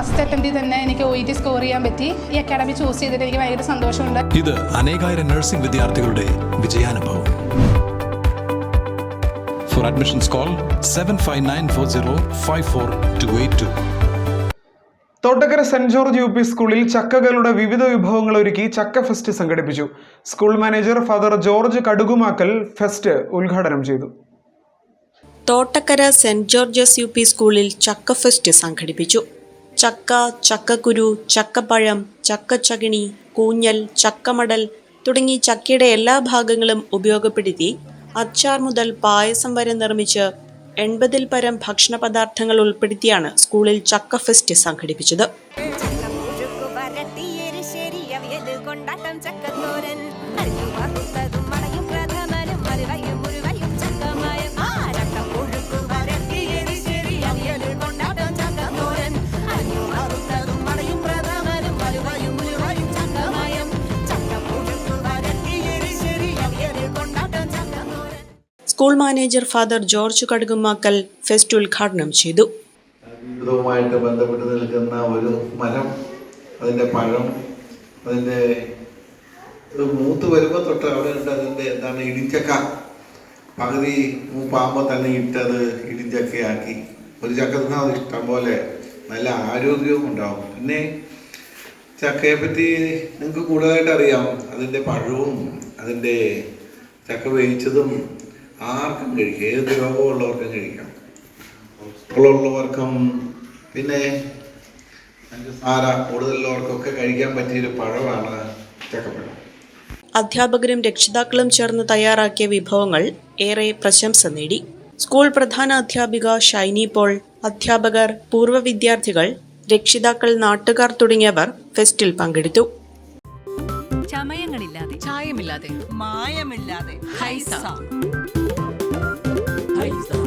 First അറ്റംപ്റ്റിൽ തന്നെ എനിക്ക് O E T score ചെയ്യാൻ പറ്റി. ഈ അക്കാഡമി ചൂസ് ചെയ്തിട്ട് എനിക്ക് ഭയങ്കര സന്തോഷമുണ്ട്. ഇത് അനേകായിരം നഴ്സിംഗ് വിദ്യാർത്ഥികളുടെ വിജയാനുഭവം. For admissions call seven five nine four zero five four two eight two Thottakkara saint George U P സ്കൂളിൽ ചക്കകളുടെ വിവിധ വിഭവങ്ങൾ ഒരുക്കി ചക്ക ഫെസ്റ്റ് സംഘടിപ്പിച്ചു. School manager father George Kadukumakkal fest ഉദ്ഘാടനം ചെയ്തു. Thottakkara saint George's U P സ്കൂളിൽ ചക്ക ഫെസ്റ്റ് സംഘടിപ്പിച്ചു. ചക്ക ചക്കക്കുരു ചക്കപ്പഴം ചക്കച്ചകിണി കൂഞ്ഞൽ ചക്കമടൽ തുടങ്ങി ചക്കയുടെ എല്ലാ ഭാഗങ്ങളും ഉപയോഗപ്പെടുത്തി അച്ചാർ മുതൽ പായസം വരെ നിർമ്മിച്ച് എൺപതിൽ പരം ഭക്ഷണ പദാർത്ഥങ്ങൾ ഉൾപ്പെടുത്തിയാണ് സ്കൂളിൽ ചക്ക ഫെസ്റ്റ് സംഘടിപ്പിച്ചത്. ചക്കത്തോരൻ. School manager father George Kadukumakkal fest ഉദ്ഘാടനം ചെയ്തു. ജീവിതവുമായിട്ട് ബന്ധപ്പെട്ട് നിൽക്കുന്ന ഒരു മരം അതിന്റെ പഴം അതിന്റെ മൂത്ത് വരുമ്പോൾ തൊട്ട് അവിടെ ഉണ്ട് അതിന്റെ എന്താണ് ഇടിഞ്ചക്ക പകുതി മൂപ്പാകുമ്പോൾ തന്നെ ഇട്ടത് ഇടിഞ്ചക്കയാക്കി ഒരു ചക്ക തിന്നാൽ അത് ഇഷ്ടം പോലെ നല്ല ആരോഗ്യവും ഉണ്ടാവും. പിന്നെ ചക്കയെ പറ്റി നിങ്ങൾക്ക് കൂടുതലായിട്ട് അറിയാം. അതിന്റെ പഴവും അതിന്റെ ചക്ക വേവിച്ചതും ആർക്കും കഴിക്കാം ഏത് രോഗമുള്ളവർക്കും കഴിക്കാം. ഉള്ളവർക്കും പിന്നെ പഞ്ചസാര കൂടുതലുള്ളവർക്കൊക്കെ കഴിക്കാൻ പറ്റിയൊരു പഴമാണ് ചക്കപ്പഴം. അധ്യാപകരും രക്ഷിതാക്കളും ചേർന്ന് തയ്യാറാക്കിയ വിഭവങ്ങൾ ഏറെ പ്രശംസ നേടി. സ്കൂൾ പ്രധാന അധ്യാപിക ഷൈനി പോൾ അധ്യാപകർ പൂർവ വിദ്യാർത്ഥികൾ രക്ഷിതാക്കൾ നാട്ടുകാർ തുടങ്ങിയവർ ഫെസ്റ്റിൽ പങ്കെടുത്തു. ചമയങ്ങളില്ലാതെ ചായമില്ലാതെ മായമില്ലാതെ ഹൈസ. Hi.